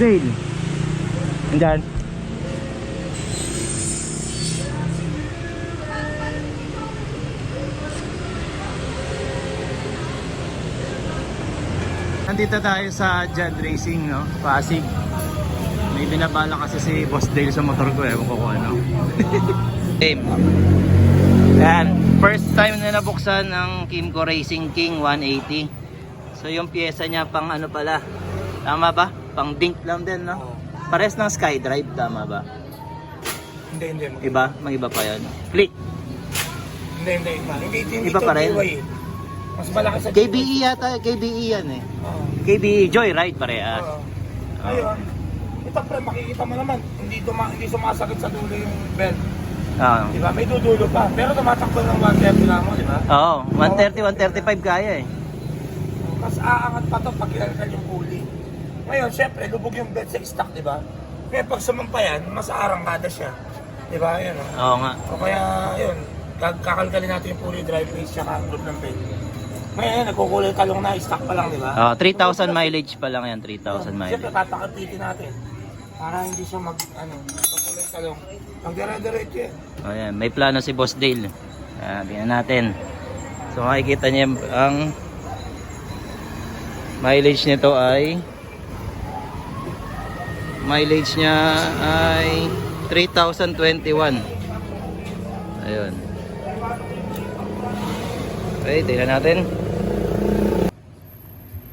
Dale. Andyan. Nandito tayo sa Jad Racing, no? Pasig. May binabala kasi si Boss Dale sa motor ko, ewan ko kung ano. Game. Yan. First time na nabuksan ng Kimco Racing King 180. So yung pyesa niya pang ano pala. Tama ba? Pang dink lang din, no? Pares ng SkyDrive, tama ba? Hindi, hindi. Hindi, Iba? May iba pa yan. Click. hindi. Hindi, iba. Hindi, hindi, Iba pa rin? Mas malaki sa KBE yata, KBE yan eh. Oo. KBE Joyride parehas. Oo. Ayun. Ito pre, makikita mo naman, hindi, tuma hindi sumasakit sa dulo yung belt. Oo. Di ba? May dudulo pa. Pero tumatakbo ng 130 lang mo, di ba? Oo, 130, 135 kaya eh. Mas aangat pa to pag kinalkal yung pulley. Ngayon, syempre, lubog yung belt sa stock, di ba? Kaya pag sumampayan, mas arangkada siya. Di ba? Ayun, oh. Oo nga. O kaya, yun, kak- kakalkalin natin yung pulley drive base tsaka ang group ng belt. Ngayon, nagkukulay kalong na, stock pa lang, di ba? Oo, 3,000 mileage pa lang yan, 3,000 mileage. Siyempre, tatakapitin natin. Para hindi siya mag, ano, magkulay kalong. Pag dire-diretso yan. Oh, yan. May plano si Boss Dale. Ah, tingnan natin. So makikita niyo ang mileage nito ay mileage niya ay 3,021. Ayun. Okay, tingnan natin.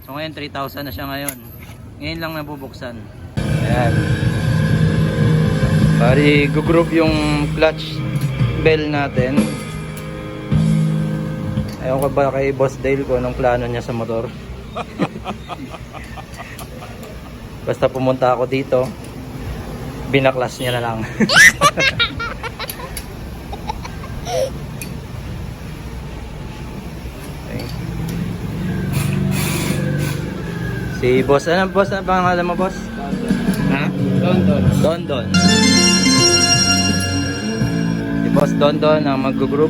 So ngayon 3,000 na siya ngayon. Ngayon lang nabubuksan. Ayan. Bari gugroup yung clutch bell natin. Ayaw ko ba kay Boss Dale kung anong plano niya sa motor. Basta pumunta ako dito, binaklas niya na lang. okay. Si Boss, ano Boss? Ano pangalan mo Boss? Ha? London. Dondon. Si Boss Dondon ang mag-group.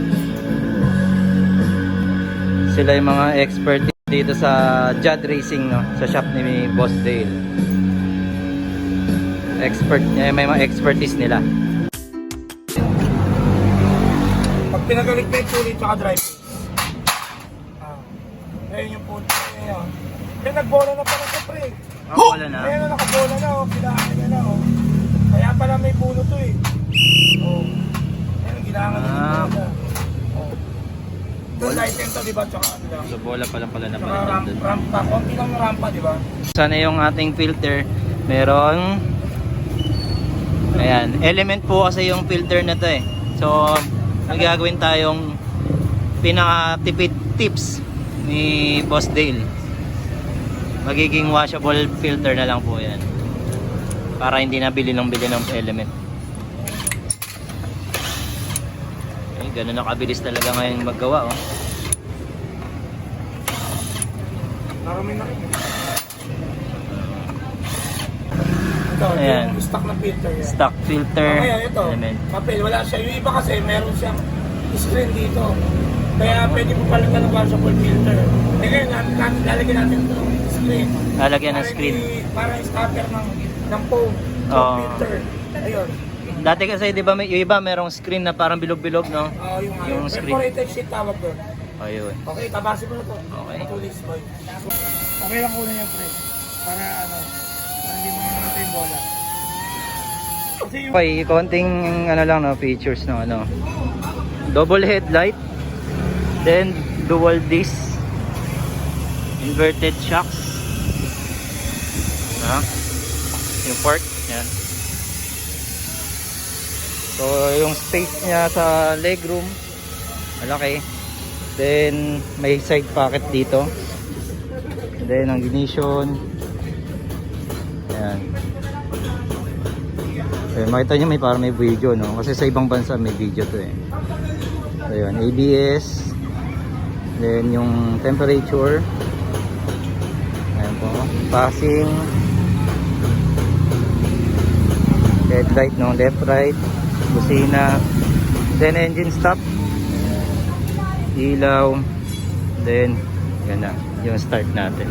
Sila yung mga expert dito sa Judd Racing no, sa shop ni Boss Dale. Expert, eh, may mga expertise nila. Pag pinagalit na yung pulley tsaka drive. Ah. Ngayon yung pulley. Ngayon. Kaya nagbola na pala sa pre. Ako wala na. Ngayon na nakabola na, oh. Kailangan niya na, oh. Kaya pala may pulo to, eh. Oh. Ngayon, kailangan na Ah. yung bola. Oh. Ito, lighten to, di ba? Tsaka. So bola pa lang pala na Tsaka ramp, pala. rampa. Konti lang rampa, di ba? Sana yung ating filter merong Ayan, element po kasi yung filter na to eh. So, magagawin tayong pinaka-tipid tips ni Boss Dale. Magiging washable filter na lang po yan. Para hindi na bili ng bili ng element. Okay, ganun na kabilis talaga ngayon maggawa oh. Marami na. Ito, Ayan. yung stock na filter yan. Stock filter Oh, ngayon, ito, element. papel, wala siya. Yung iba kasi, meron siyang screen dito. Kaya pwede mo palitan ng washable filter. Eh ngayon, natin, natin, lalagyan natin ito, screen. Lalagyan ng Para screen. hindi- Para stopper ng, ng phone. Oo. filter. Ayun. Dati kasi 'di ba may yung iba merong screen na parang bilog-bilog no? Oh, yung, Yung yung screen. Perforated sheet tawag doon. Ayun. Okay, tabasin mo na to. Okay. Tulis boy. Okay lang kunin yung pre. Para ano, hindi mo naman yung bola. Kasi yung Okay, konting ano lang no, features no ano. Double headlight. Then dual disc. Inverted shocks. Ha? Yung fork, yan. So, yung space niya sa legroom, malaki. Then, may side pocket dito. Then, ang ignition. Ayan. Eh, makita nyo may parang may video, no? Kasi sa ibang bansa may video to eh. Yun, ABS. Then, yung temperature. Ayan po. Passing. Headlight, no? Left, right. Busina. Then, engine stop. Ilaw. Then, yan na. Yung start natin.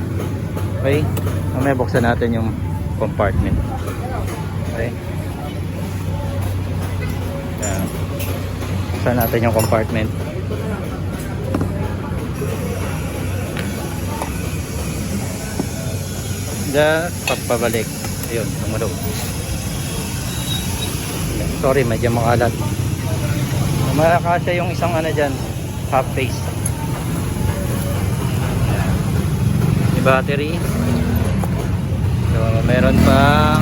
Okay? Mamaya buksan natin yung compartment. Okay. Yan. Saan natin yung compartment? Da, pagpabalik. Ayun, tumulo. Sorry, medyo makalat. Makakasya yung isang ano dyan, half face. May battery. So, meron pa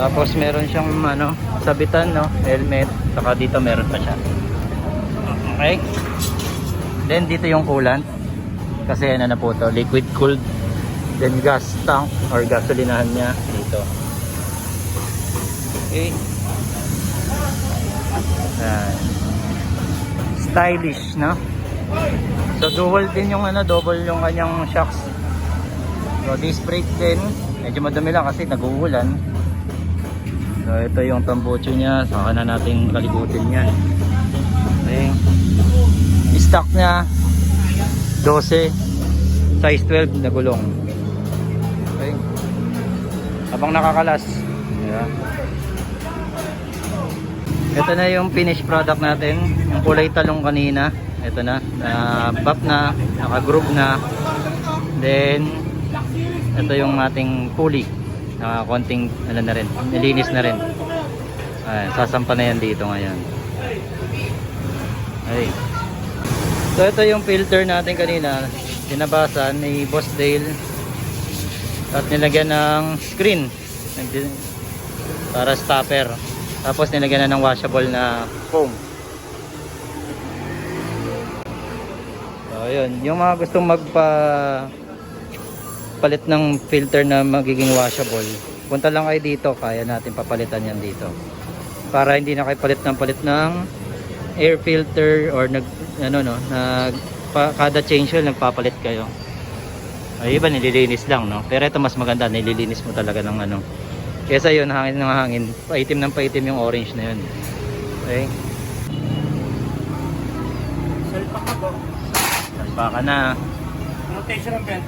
Tapos meron siyang ano, sabitan no, helmet, saka dito meron pa siya. Okay? Then dito yung coolant. Kasi ano na po to, liquid cooled. Then gas tank or gasolinahan niya dito. Okay. Ayan. Stylish, no? So dual din yung ano, double yung kanyang shocks. So disc brake din, medyo madami lang kasi nag-uulan. So ito yung tambucho niya, saka na natin kaligutin yan. Okay. Stock niya 12 size 12 na gulong. Okay. Habang nakakalas. Ayan. Ito na yung finished product natin. Yung kulay talong kanina. Ito na. Uh, buff na. Naka-groove na. Then, ito yung ating pulley. Na konting, ano na rin. Nilinis na rin. Ayan, sasampa na yan dito ngayon. Ay. So, ito yung filter natin kanina. Tinabasan ni Boss Dale. At nilagyan ng screen. Para stopper. Tapos nilagyan na ng washable na foam. So, yun. Yung mga gustong magpa palit ng filter na magiging washable, punta lang kayo dito. Kaya natin papalitan yan dito. Para hindi na kayo palit ng palit ng air filter or nag ano no, nag pa, kada change oil nagpapalit kayo. Ay, iba nililinis lang no. Pero ito mas maganda, nililinis mo talaga ng ano. Kesa yun, hangin ng hangin. Paitim ng paitim yung orange na yun. Okay? Salpak ka po. Baka na. Rotation ng belt.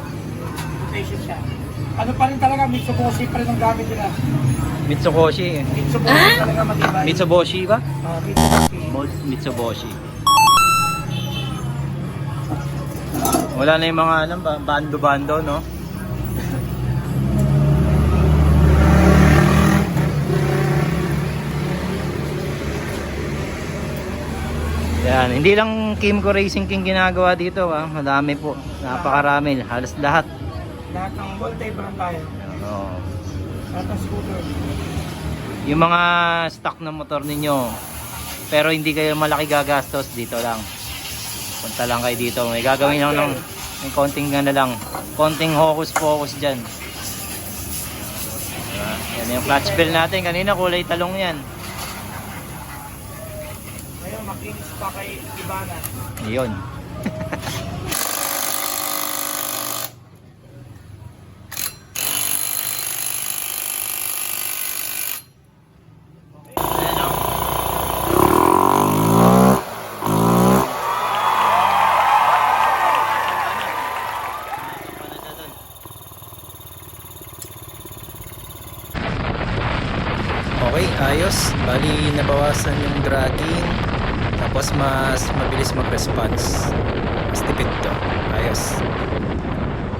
Rotation siya. Ano pa rin talaga, Mitsubishi pa rin ang gamit nila. Mitsubishi. Mitsubishi talaga matibay. Mitsubishi ba? Ah, Mitsubishi. Mitsubishi. Wala na yung mga ano, ba- bando-bando, no? Yan, hindi lang Kimco Racing King ginagawa dito, ha? Madami po. Napakarami, halos lahat. Lahat ng multi-brand tayo. Oo. Lahat ng scooter. Yung mga stock na motor ninyo, pero hindi kayo malaki gagastos, dito lang. Punta lang kayo dito. May gagawin lang ng, ng konting ano lang, konting hocus-pocus dyan. Yan yung clutch bell natin. Kanina kulay talong yan. Makinis pa kay Ibana. Yun. Okay, ayos. Bali, nabawasan yung dragging. Tapos mas mabilis mag-response. Mas tipid to. Ayos.